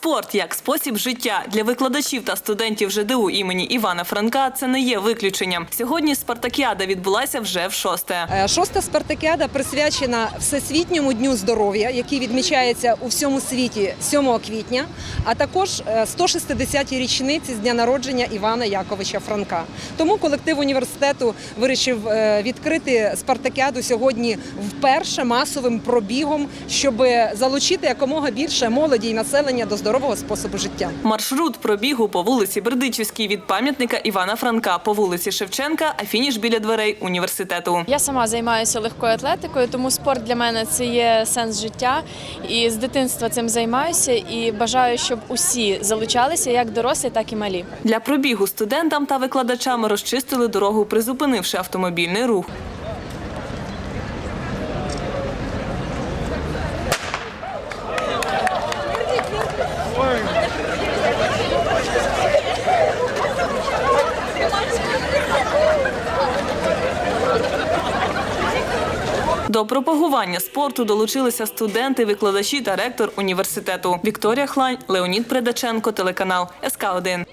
Спорт як спосіб життя для викладачів та студентів ЖДУ імені Івана Франка це не є виключенням. Сьогодні спартакіада відбулася вже в шосте. Е, Шоста спартакіада присвячена Всесвітньому дню здоров'я, який відмічається у всьому світі 7 квітня, а також е, 160-й річниці з дня народження Івана Яковича Франка. Тому колектив університету вирішив е, відкрити спартакіаду сьогодні вперше масовим пробігом, щоб залучити якомога більше молоді і населення до здорового способу життя. Маршрут пробігу по вулиці Бердичівській від пам'ятника Івана Франка по вулиці Шевченка, а фініш біля дверей університету. Я сама займаюся легкою атлетикою, тому спорт для мене це є сенс життя. І з дитинства цим займаюся і бажаю, щоб усі залучалися, як дорослі, так і малі. Для пробігу студентам та викладачам розчистили дорогу, призупинивши автомобільний рух. До пропагування спорту долучилися студенти, викладачі та ректор університету. Вікторія Хлань, Леонід Предаченко, телеканал СК 1